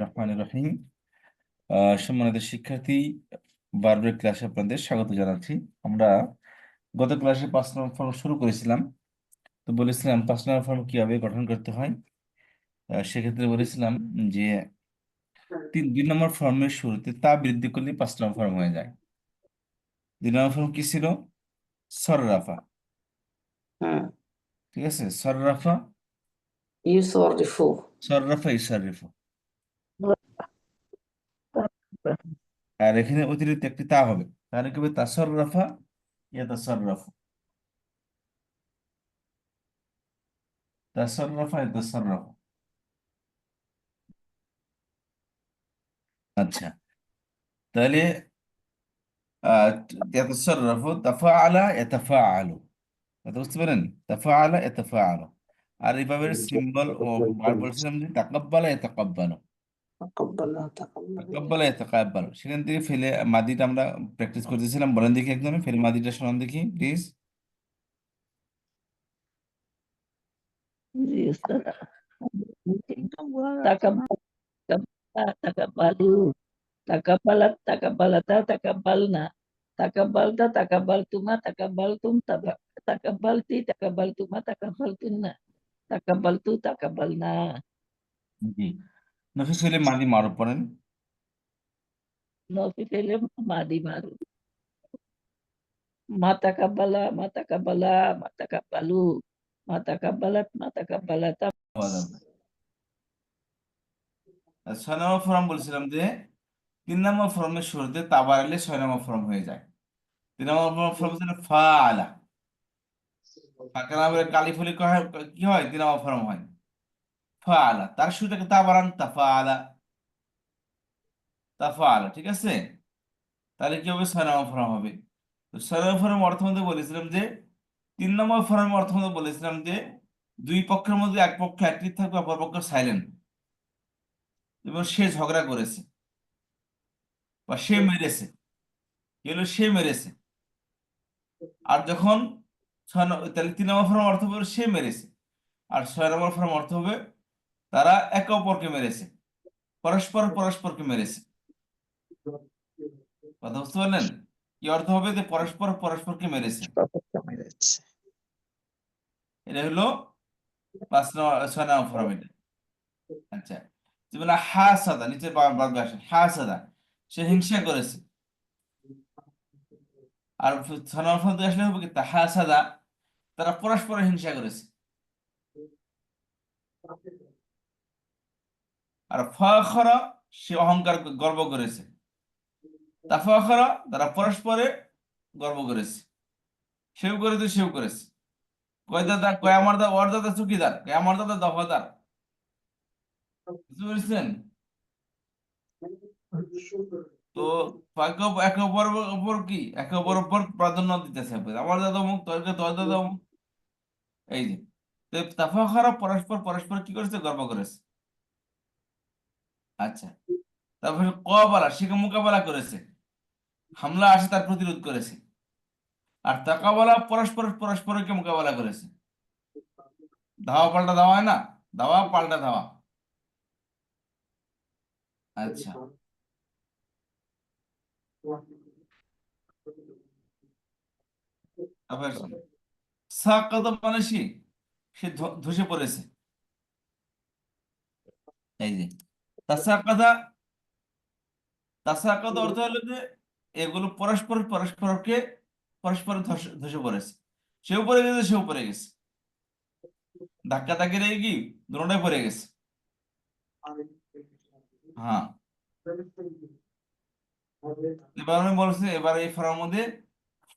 রহমানির রহিম আহ, সম্মানিত শিক্ষার্থী বারবার ক্লাসে আপনাদের স্বাগত জানাচ্ছি। আমরা গত ক্লাসে পাঁচ নম্বর ফর্ম শুরু করেছিলাম। তো বলেছিলাম পাঁচ নম্বর ফর্ম কীভাবে গঠন করতে হয়। আহ, সেক্ষেত্রে বলেছিলাম যে তিন দুই নম্বর ফর্মের শুরুতে তা বৃদ্ধি করলে পাঁচ নম্বর ফর্ম হয়ে যায়। দুই নম্বর ফর্ম কি ছিল? সররাফা হুম ঠিক আছে সররাফা ইউসরিফু সররাফা ইসারিফা আর এখানে অতিরিক্ত একটি তা হবে তাহলে কি হবে তাসররাফা ইয়াতাসাররাফু তাসররাফা ইয়াতাসাররাফু আচ্ছা তাহলে আহ ইয়াতাসাররাফু তাফাআলা বুঝতে পারেন? তাফাআলা ইয়াতাফাআলু। আর এইভাবে সিম্বল ও বার বলছিলাম যে তাকাব্বালা তাকাব্বালা তাকাব্বালা। তাকাব্বালা সেখান থেকে ফেলে মাদিটা আমরা প্র্যাকটিস করতেছিলাম। বলেন দেখি একদম ফেলে মাদিটা শোনান দেখি প্লিজ তাকাব্বাল। তাকাব্বালু তাকাব্বালাতা তাকাব্বালনা তাকাব্বালতুমা তাকাব্বালতুম তাবা- তাকাব্বালতি তাকাব্বালতুমা তাকাব্বালতুন্না তাকাব্বালতু তাকাব্বালনা জি। নফিস হলে মাদি মারুফ পড়েন। নফি ফেলে মাদি মারু মা তাকাব্বালা মা তাকাব্বালা মা তাকাব্বালু মা তাকাব্বালাত মা তাকাব্বালাতা। ছয় নম্বর ফর্ম বলছিলাম যে তিন নম্বর ফর্মের শুরুতে তা বাড়ালে ছয় নম্বর ফর্ম হয়ে যায়। ফর্ম বলে কালি কি হয়? ফর্ম হয়। আলা তার তা আলা ঠিক আছে? তাহলে কি হবে? ছয় নম্বর ফর্ম হবে। ছয় নম্বর অর্থ মধ্যে বলেছিলাম যে, তিন নম্বর ফর্মের অর্থ মধ্যে বলেছিলাম যে, দুই পক্ষের মধ্যে এক পক্ষ অ্যাক্টিভ থাকবে, অপর পক্ষ সাইলেন্ট এবং সে ঝগড়া করেছে। বা সে মেরেছে। কি হলো? সে মেরেছে। আর যখন ছয় তাহলে তিন নম্বর ফর্ম অর্থ হবে সে মেরেছে। আর ছয় নম্বর ফর্ম অর্থ হবে তারা একে অপরকে মেরেছে। পরস্পর পরস্পরকে মেরেছে। কথা বুঝতে পারলেন? কি অর্থ হবে যে পরস্পর পরস্পরকে মেরেছে? এটা হলো পাঁচ নম্বর ছয় নম্বর ফর্ম এটা। আচ্ছা। যেমন হাসাদা নিচের বা- বাদ আসে হাসাদা সে হিংসা করেছে। আর নম্বর আসলে হবে তারা পরস্পর হিংসা করেছে। আর ফাখরা, সে অহংকার গর্ব করেছে। তাফাখরা তারা পরস্পরে গর্ব করেছে। সেও করেছে সেও করেছে। কয় দাদা, কয় আমার দাদা, ওর দাদা চুকিদার, কয় আমার দাদা দফাদার। বুঝতে পেরেছেন? তো একে একে অপর অপর কি? একে অপর অপর প্রাধান্য দিতেছে। আমার দাদা অমুক, তোর তোর দাদা অমুক। এই যে তাফাখরা পরস্পর পরস্পর কি করেছে? গর্ব করেছে। আচ্ছা তারপরে কবালা সে মোকাবেলা করেছে? হামলা, আসে তার প্রতিরোধ করেছে। আর তাকাবালা পরস্পর পরস্পরকে মোকাবেলা করেছে? ধাওয়া পাল্টা ধাওয়া হয় না? ধাওয়া, পাল্টা ধাওয়া। আচ্ছা। শোনো। সাকাত মানে সে সে ধসে পড়েছে। এই যে অর্থ হলো যে এগুলো পরস্পর, পরস্পরকে পরস্পর ধস- পড়েছে। সেও পড়ে গেছে সেও পড়ে গেছে। ধাক্কা ধাক্কি রেগে কি? দুটোটাই পড়ে গেছে। হ্যাঁ। এবার আমি বলছি এবার এই ফরার মধ্যে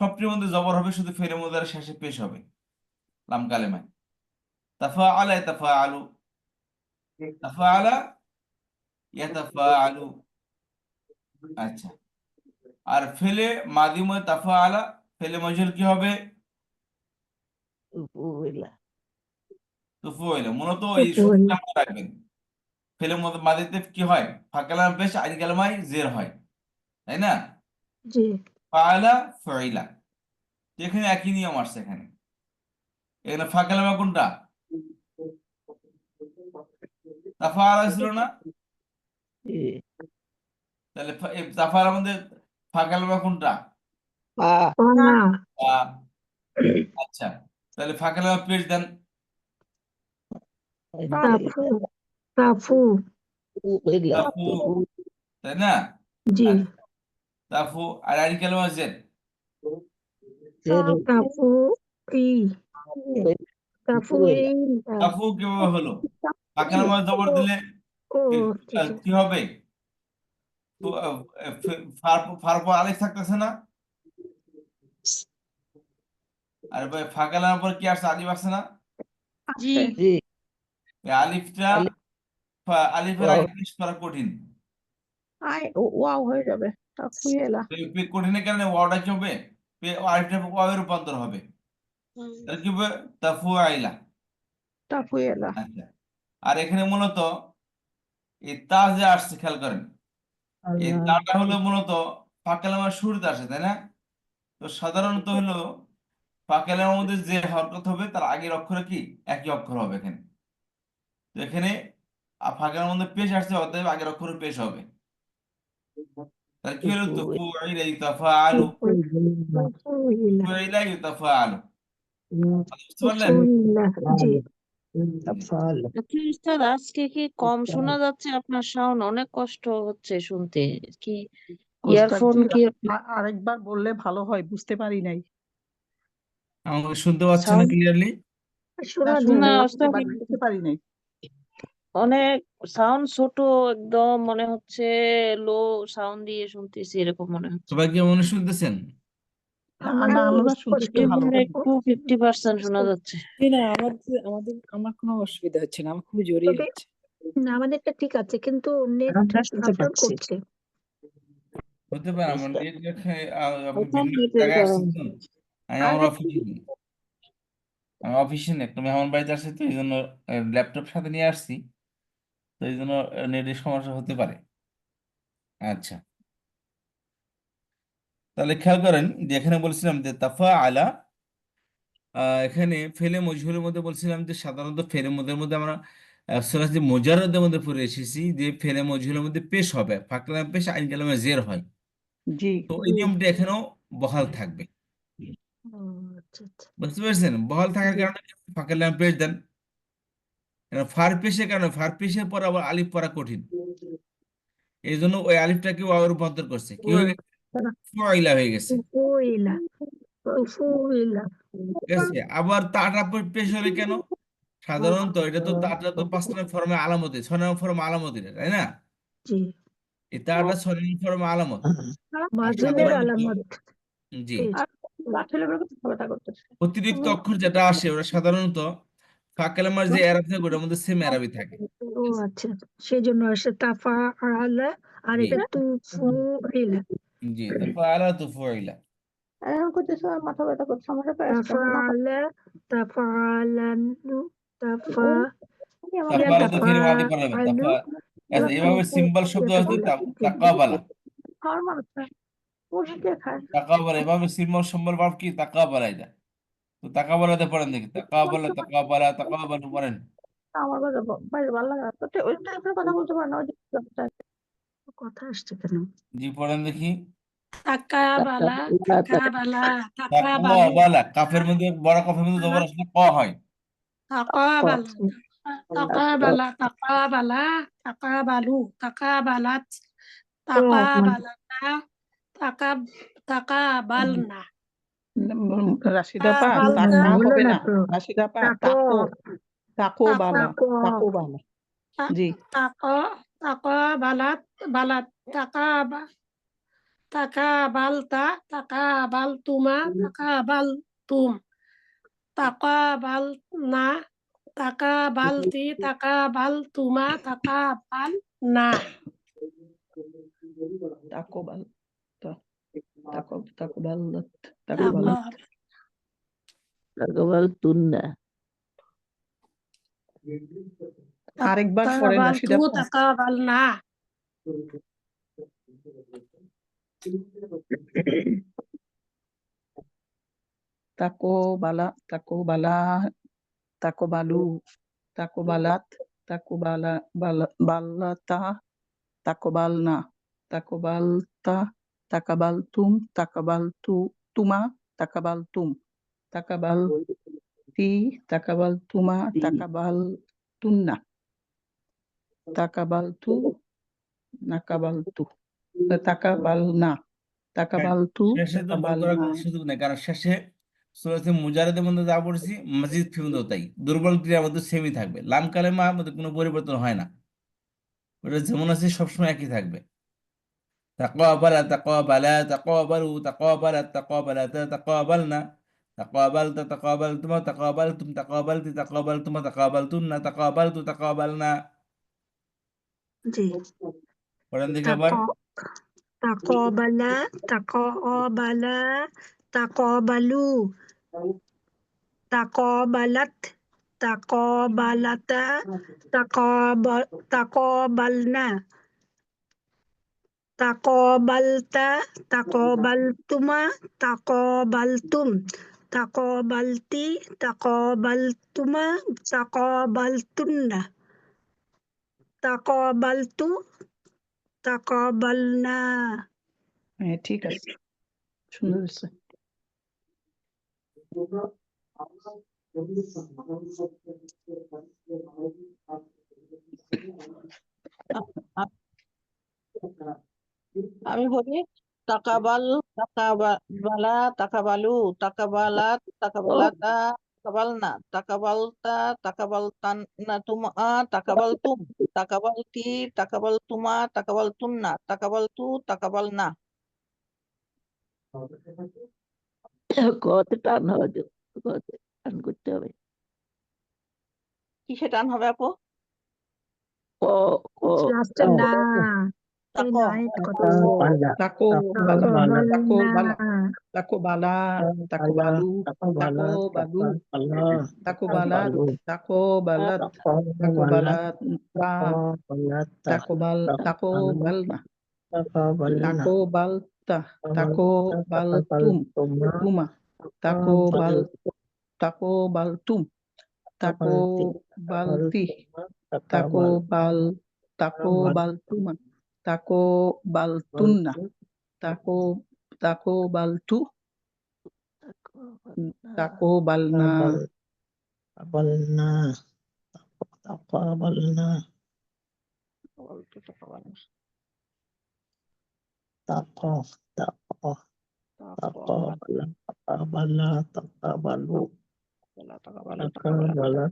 সবটির মধ্যে জবর হবে শুধু ফেরের মধ্যে আর শেষে পেশ হবে। লাম কালেমায়। তাফা আলা তাফা আলু তাফা আলা ইয়াতাফা আলু আচ্ছা। আর ফেলে মাদিময় তাফা আলা ফেলে মজুর কি হবে? উপুলা মূলত এই রাখবেন। ফেলে মধ্যে মাদিতে কি হয়? ফাকালাম পেশ আইন কালামায় জের হয়। তাই না? জি। ফাআলা ফাইলা। এখানে একই নিয়ম আসছে এখানে। এখানে ফাঁকালামা কোনটা? ছিল না? তাহলে এই ফাঁকালামা কোনটা? আচ্ছা তাহলে ফাঁকালামা পেশ দেন। তাই না? জি। তাফু আর তাফু ই তাফু ইলা তাফু কীভাবে হলো? ফাঁকালামা জবর দিলে কি- ঠিক আহ, কি হবে? তো আহ, ফে- ফার ফার পর আলিফ থাকতেছে না? আর ভাই ফাঁকালামার পর কি আসছে? আলিফ আসছে না? জি। জি। আলিফটা আলিফের আগে করা কঠিন। আই ওয়াও হয়ে যাবে। পে- কঠিনের কারণে ওয়াওটা কি হবে পে- রূপান্তর হবে। তাহলে কি হবে? তাফু আইলা তাফু আচ্ছা। আর এখানে মূলত এই তা যে আসছে খেয়াল করেন। এই তাটা হলো মূলত ফাঁকালামার শুরুতে আসে তাই না? তো সাধারণত হলো ফাঁকালামার মধ্যে যে হরকত হবে তার আগের অক্ষরে কি? একই অক্ষর হবে এখানে। তো এখানে ফাঁকালামার মধ্যে পেশ আসছে অতএব আগের অক্ষরে পেশ হবে। ইলাই তাফাআলু তাফু ইলা তুফু বুঝতে পারলেন উস্তাদ আজকে কি কম শোনা যাচ্ছে আপনার সাউন্ড অনেক কষ্ট হচ্ছে শুনতে কি ইয়ারফোন কি আরেকবার বললে ভালো হয় বুঝতে পারি নাই আমাকে শুনতে পাচ্ছেন না ক্লিয়ারলি শোনা বুঝতে পারি নাই অনেক সাউন্ড ছোট একদম মনে হচ্ছে লো সাউন্ড দিয়ে শুনতেছি এরকম মনে হচ্ছে। সবাই কি মনে শুনতেছেন? না, না আমরা শুনতেছি ভালো একটু ফিফটি পার্সেন্ট শোনা যাচ্ছে। না আমাদের আমাদের আমার কোনো অসুবিধা হচ্ছে না আমার খুবই জোরেই তবে- হচ্ছে। না আমাদেরটা ঠিক আছে কিন্তু নেট আমরা। করছে। হতে পারে আমার নেট আমি আমার অফিসে নেই। আমি অফিসে নেই একটা মেহমান বাড়িতে আসছি তো এই জন্য ল্যাপটপ সাথে নিয়ে আসছি। তো এই জন্য নেটের সমস্যা হতে পারে। আচ্ছা। তাহলে খেয়াল করেন যে এখানে বলছিলাম যে তাফা আলা এখানে ফেলে মজহুরের মধ্যে বলছিলাম যে সাধারণত ফেলে মধ্যে মধ্যে আমরা সরাস যে মোজাররদের মধ্যে পড়ে এসেছি যে ফেলে মজহুরের মধ্যে পেশ হবে ফাঁকলাম পেশ আইন কালামে জের হয়। জি। তো এই নিয়মটা এখানেও বহাল থাকবে। আচ্ছা আচ্ছা। বুঝতে পেরেছেন? বহাল থাকার কারণে ফাঁকলাম পেশ দেন। কারণ ফার পেশের কারণে ফার পেশের পর আবার আলিফ পড়া কঠিন। এই জন্য ওই আলিফটাকে ওয়াও রূপান্তর করছে। কি হয়ে গেছে? ফুআইলা হয়ে গেছে। আবার তাটা পেশ হলে কেন? সাধারণত এটা তো তাটা তো পাঁচ নম্বর ফর্মে আলামতে ছয় নম্বর ফর্মে আলামত তাই না? তাটা ছয় নম্বর ফর্মে আলামত। জি। অতিরিক্ত অক্ষর যেটা আসে ওটা সাধারণত ফাঁকালামার যে এরাব থাকে ওটার মধ্যে সেম এরাবই থাকে। ও আচ্ছা সেই জন্য আসে তাফা আলা আর এটা তুফু জি তারপর আলা এখন করতেছে মাথা ব্যথা করছে তাফা তাফালা তো ফিরে মাদি করা যাবে তাফা আচ্ছা এভাবে সিম্বল শব্দ হচ্ছে তাকাবালা তাকাবালা এভাবে সিম্বল সম্বল ভাব কি তাকাবালা এটা। তো তাকাবালাতে পড়েন দেখি তাকাবালা তাকাবালা তাকাবালা পড়েন আমার কথা বাইরে ভালো লাগে না। তো ওই টাইপের কথা বলতে পারে না ওই কথা আসছে কেন? জি পড়েন দেখি। তাকাবালা তাকাবালা তাকাবালা কাফের মধ্যে বড় কাফের মধ্যে জবর আসলে ক হয়? তাকাবালা তাকাবালা তাকাবালা তাকাবালু তাকাবালাত তাকাব তাকাবালনা উম, রাশিদা পা ভালো তাক না, না হলো হবে না না তো। রাশিদা পা তাকো তাকো তাকো বালা তাকো তাকো বালা জি তাকা তাকাবালাত বালাত তাকাবা তাকাবালতা তাকাবালতুমা তাকাবালতুম তাকাবালনা তাকাবালতি তাকাবালতুমা তাকাবালনা তাকো বাল তা- তাকো তাকো বালা তাকো বালা। তাকা তাকাবাল তুন্না আরেকবার পড়েন রাশিদা তাকাবালতু পা তাকো বালা তাকো বালা তাকো বালু তাকো বালাত তাকো বালা বালা বালাতা তাকো বালনা তাকো বালতা তাকাবাল তুম তাকাবাল তু তুমা তাকাবাল তুম তাকাবাল তি তাকাবাল তুমা তাকাবাল তুন্না তাকাবাল তু নাকাবাল তু তাকাবাল না তাকাবাল তু সুযোগ নেই কারণ শেষে সূরাতে মুজাহিদের মধ্যে যা পড়ছি মসজিদ ফি মধ্যেও তাই। দুর্বল ক্রিয়ার মধ্যে সেমই থাকবে। লাম কালেমা মধ্যে কোনো পরিবর্তন হয় না। ওটা যেমন আছে সবসময় একই থাকবে। তাকাবালা তাকাবালা তাকাবালু তাকাবালা তাকাবালা তাকাবালনা তাকাবালতা তাকাবালতুমা তাকাবালতুম তাকাবালতি তাকাবালতুমা তাকাবালতুন্না তাকাবালতু তাকাবালনা জি পড়েন দেখি আবার তাকবালা তাকবালা তাকবালু তাকবালাত তাকবালাতা তাকব তাকবালনা তাকবালতা তাকবালতুমা তাকবালতুম তাকবালতি তাকবালতুমা তাকবালতুন্না তাকবালতু তাকবালনা। হ্যাঁ ঠিক আছে। সুন্দর হয়েছে। আমি বলি তাকাবাল তাকাবালা তাকাবালু তাকাবালাত তাকাবালাতা তাকাবালনা তাকাবালতা তাকাবালতান্না তুমা তাকাবালতুম তাকাবালতি তাকাবালতুমা তাকাবালতুন্না তাকাবালতু তাকাবালনা। কত টান হবে তো, কত টান করতে হবে? কিসে টান হবে আপু? ক ক না। এই তাকো নাইট কত তাকো বালা তাকো বালা তাকবালনা তাকো বালা তাকো বালু তাকো বালু তাকো বালাত তাকো বালাত তাকো বালাত তা তাকো বাল তাকো বালনা তাকো বালতা তাকো বালতুম তুমা তাকো বাল তাকো Tako baltuna nah. Tako tako baltu. Tako balna. Balna. Tako balna. Tako tako. Tako balna. Tako balna. Tako balna. Tako balna.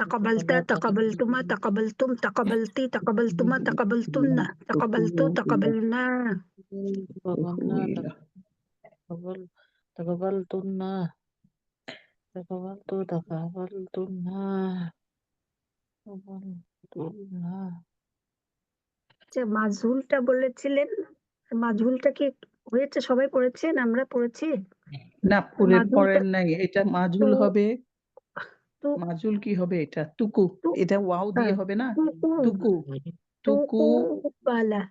تقبلت تقبلتما تقبلتم تقبلتي تقبلتما تقبلتن تقبلت تقبلنا ويلا تقبل تقبلتنا تقبلت تقبلتنا تقبلتنا যে মাজহুলটা বলেছিলেন মাজহুলটা কি হয়েছে সবাই পড়েছেন আমরা পড়েছি না পুরে মাজুলটা- পড়েন নাই এটা মাজুল তো- হবে তো মাজুল কি হবে এটা? তুকু। এটা ওয়াও দিয়ে হ্যাঁ। হবে না? তুকু। তুকু। বালা।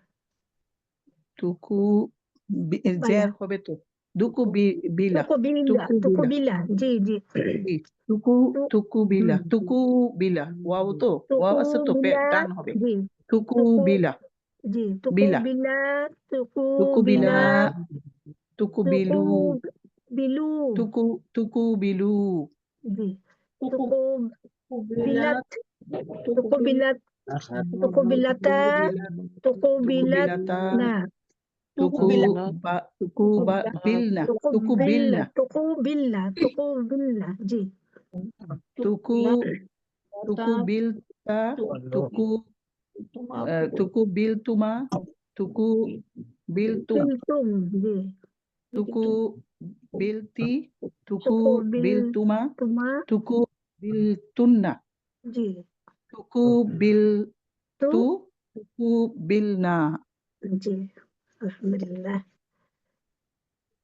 তুকু জের হবে তো। দুকু বিলা। তুকু বিলা। জি জি। তুকু তুকু বিলা। তুকু বিলা। ওয়াও তো? ওয়াও আছে তো পে- টান হবে। তুকু বিলা। জি তুকু বিলা। তুকু তুকু বিলা। তুকু বিলু। বিলু। তুকু তুকু বিলু। জি। তুকু বিলাত তুকু বিলাত তুকু বিলাতা তুকু বিলাত বিলাতা না তুকু বা তুকু বা বিলনা তুকু বিলনা তুকু বিল্লা তুকু বিল্লা জি তুকু তুকু বিলতা তুকু আহ, তুকু বিল তুমা তুকু বিল তুম জি আলহামদুলিল্লাহ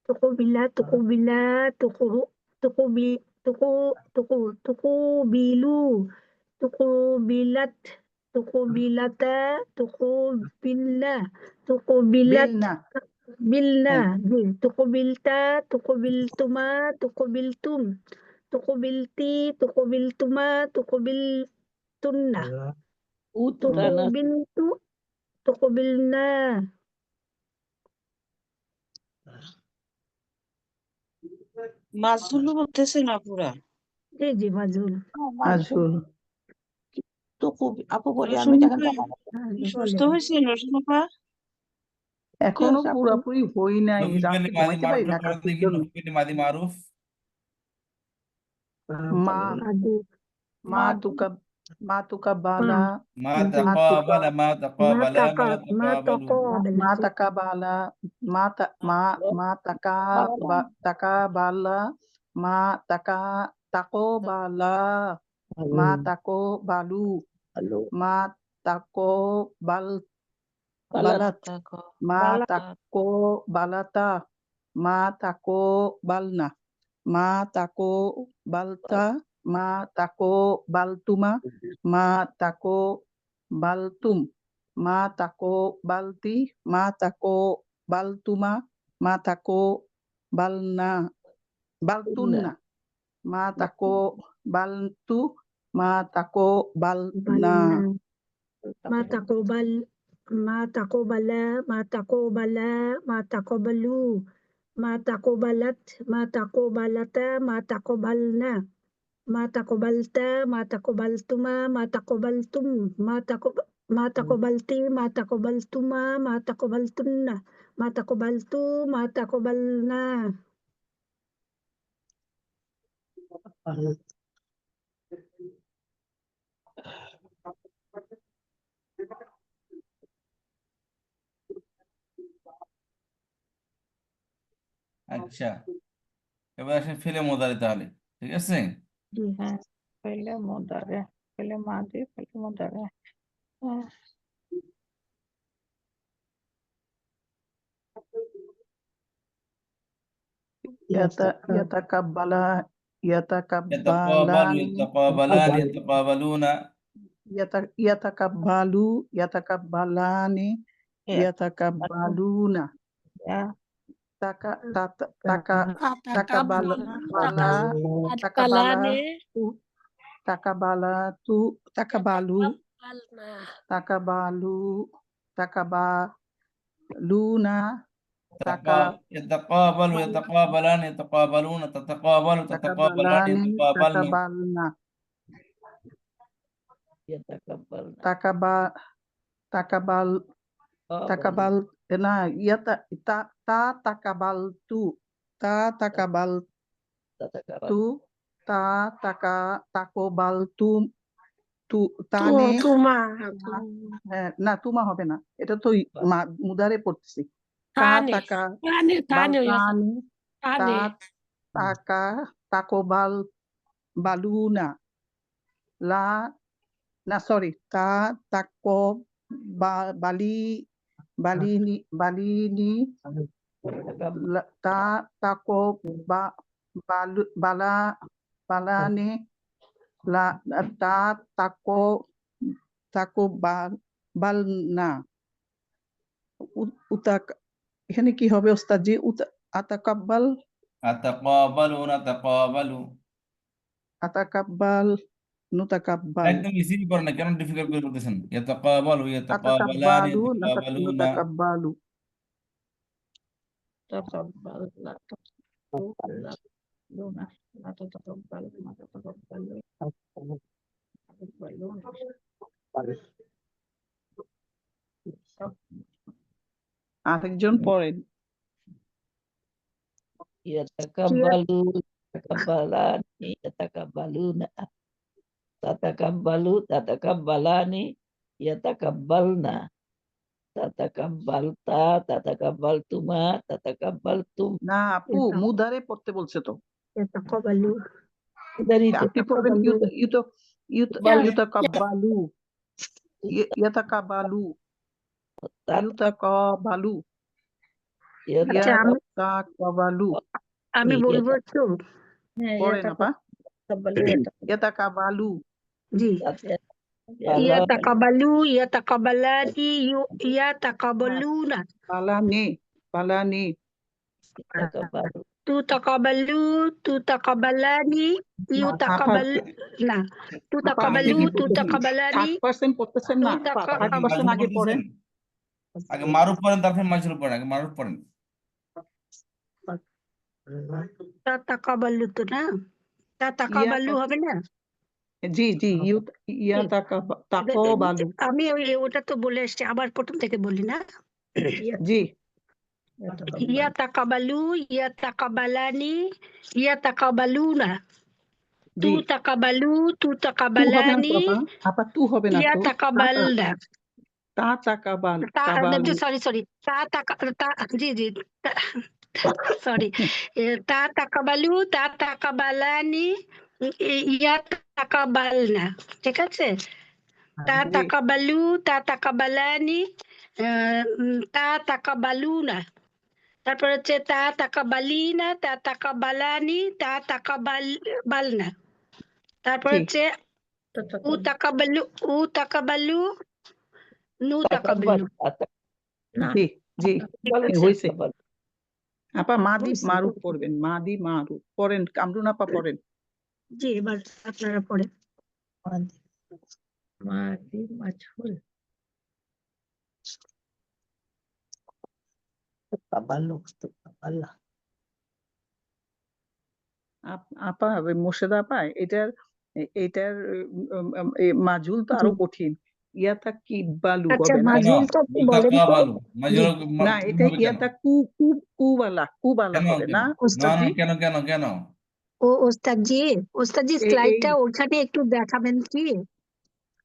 তুকুবিলা তুকুবিলা তুকু তুকুবি তুকু তুকু তুকুবিলু তুকুবিলাত তুকুবিলাতা তুকুবিল্লা তুকুবিলাত bilna জি তুকুবিলতা তুকুবিলতুমা তুকুবিলতুম তুকুবিলতি তুকুবিলতুমা তুকুবিলতুন্না। উত্তানা তুকুবিলতু তুকুবিলনা। মাছগুলো বলতেছে না পুরা? জি জি মাজুল azul তো খুব আপু বলি আমি হ্যাঁ, সুস্থ হয়েছে রসুন এখনও পুরাপুরি হই নাই ঘুমাইতে পারি না মারুফ? মা আদি মা তুকা মা তুকা বালা মা মা তাকাবালা মা মা তাকাবালা তাকা মা মা তাকাবালু তাকাবালা মা তাকা বালা মা তা মা মা তাকা বা তাকা বালা মা তাকা তাকো বালা মা তাকো বালু মা তাকো বাল বালাত মা তাকো বালাতা মা তাকো বালনা মা তাকো বালতা মা তাকো বালতুমা মা তাকো বালতুম মা তাকো বালতি মা তাকো বালতুমা মা তাকো বালনা matakobalat matakobalata matakobalna matakobalta matakobaltuma matakobaltum matakob matakobalti matakobaltuma matakobaltunna matakobaltu matakobalna আচ্ছা এবার আসেন ফেলে মোদারে তাহলে ঠিক আছে জি হ্যাঁ ফেলে মোদারে ফেলে মাদি ফেলে মোদারে হ্যাঁ yata yatakabbala يتقابل yatakabbalani يتقابلان يتقابلون yata yatakabbalu yatakabbalani Ya. yatakabbaluna ya taka tata taka takabala bala takabala Atkalane takabala tu takabalu alna takabalu takabaluna taka يتقابل يتقابلان يتقابلون تتقابل تتقابلان takabalani يتقابلن takabalna yatakabbal takaba takabal takabal na yata ta ta takabal tu ta takabal tu ta taka takobal tu tu tu তানে tuma হ্যাঁ, না তুমা হবে না এটা তো মুদারে পড়তেছি তা তাকা তা তাকা তাকোবাল বালুনা লা না সরি তা তাকো বালি balini balini ta tako ba balu bala balani la ta tako tako bal balna উতাক এখানে কি হবে ওস্তাদ জি আতাকাব্বাল আতাকাব্বালুন আতাকাব্বালু আতাকাব্বাল Nu takabalu. Tapi. Ya takabalu tatakabbalu tatakabbalani yatakabbalna tatakabbalta tatakabbaltuma tatakabbaltum না আপু মুদারে পড়তে বলছে তো। তাকাবালু আপনি পড়বেন ইউতো ইউতো ইউতাকাবালু ইয়াতাকাবালু ইউতাকাবালু ইয়াতাকাবালু আমি বলবো একটু। হ্যাঁ ইয়াতাকাবালু Ji. Ya takabalu, ya takabalati, ya iya, takabaluna. Balani, balani. Iya, tu takabalu, tu takabalani, tu takabal. Nah, tu takabalu, tu takabalani. Persen, persen, nah. Tu takabalu, persen lagi persen. Agi maruf pun, tapi majul pun, agi maruf pun. Tak takabalu tu, nah. Tak takabalu, apa nih? জি জি ইউত ইয়াতাকাবা তাকাবালু আমি ওই- ওটা তো বলে এসছি আবার প্রথম থেকে বলি না জি ইয়াতাকাবালু ইয়াতাকাবালানি ইয়াতাকাবালুনা জি তুতাকাবালু টু হবে না তুতাকাবালানি তো আপা আপা টু হবে না তো ইয়াতাকাবালনা তা তাকাবাল তা কাবালু সরি সরি তা তাকা তা জি জি সরি তা তাকাবালু তা তাকাবালানি ই- ইয়া তাকাবালনা ঠিক আছে তা জি। তাকাবালু তা তাকাবালানি আহ, উম, তা তাকাবালুনা তারপর হচ্ছে তা তাকাবালিনা তা তাকাবালানি তা তাকাবাল বালনা তারপর জি। হচ্ছে উ তাকাবালু উ তাকাবালু নু তাকাবালু জি জি বলেছে হয়েছে। তাকাব্বালু। আপা মাদি হয়েছে। মারুফ পড়বেন মাদি মারুফ পড়েন কামরুন আপা পড়েন জি এবার আপনারা পড়ে মাদি আপ- মোর্শেদা আপা এটার এটার মাজুল তো আরও কঠিন। ইয়াতা কি বালু আচ্ছা না? এটা ইয়াতা কু কু কুবালা কুবালা হবে কেন? না কেন কেন কেন? ও ওস্তাদ জি ওস্তাদ জি এই- স্লাইডটা এই- ওখানে একটু দেখাবেন কি?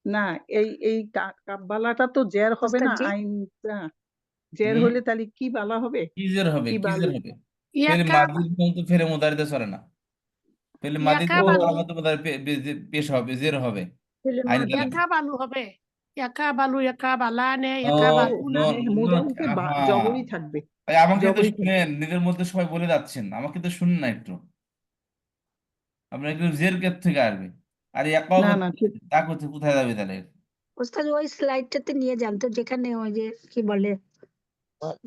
না এই এই কা- কাব্বালাটা তো জের হবে না ওস্তাদ জি? আইনটা জের হুম। হলে তাহলে কি বালা হবে? কিজের হবে কি কিজের বালু? হবে? ফেলে ইয়াকা মাদির কিন্তু ফেলে মুদারিতে চলে না। ফেলে মাদির ইয়াকা বালু। আলামত মুদারি পে- পে- পেশ হবে জের হবে। ফেলে আইন মাদি ইয়াকা বালু হবে। ইয়াকা বালু ইয়াকা বালানে নো ইয়াকা বালু নো না নো। মুদারিতে বা- হ্যাঁ। জবরই থাকবে। ভাই, আমাকে তো শুনেন নিজের মধ্যে সবাই বলে যাচ্ছেন। আমাকে তো শুনুন না একটু। আপনার একটু জের কের থেকে আসবে। আর একাও না না ঠিক। তা করতে কোথায় যাবে তাহলে? ওস্তাদ ওই স্লাইডটাতে নিয়ে যান তো যেখানে ওই যে কি বলে?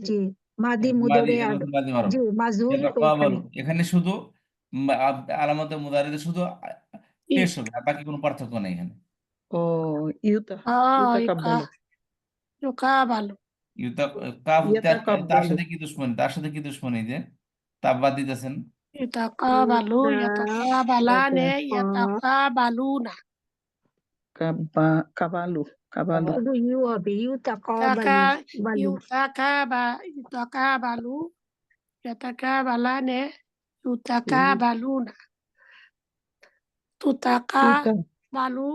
জি মাদি মাদি মুদরে আর মাদি মারো। জি মাজুল এটা ওখানে এখানে শুধু আব- মুদারিতে শুধু পেশ হবে আর বাকি কোনো পার্থক্য নেই এখানে। ও ইউতা ইউতা কাব তার সাথে কি দুশ্মনী? তার সাথে কি দুশ্মনী যে? তাপ বাদ দিতেছেন। ইয়াকা বালু ইয়াকা বালানে ইয়াকা বালু না কাবা কাবালু কাবালু শুধু ইউ হবে ইউ তাকাবালু ইয়াকা বালু ইউতাকা বা ইউতাকা বালু ইয়াতাকা বালানে ইউতাকা ইউ- বালু না তুতাকা ইউতা বালু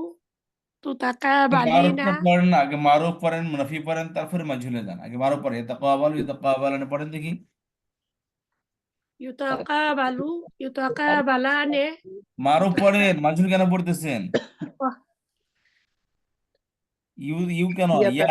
তুতাকা মারুফ বালিনা পড়েন না আগে মারুফ পড়েন মুনাফি পড়েন তারপরে মাজহুলে যান আগে মারুফ পড়েন ইতাকাবালু ইতাকাবালানে পড়েন দেখি বালানে কেন পড়তেছেন? ইউ ইউ কেন ইয়া?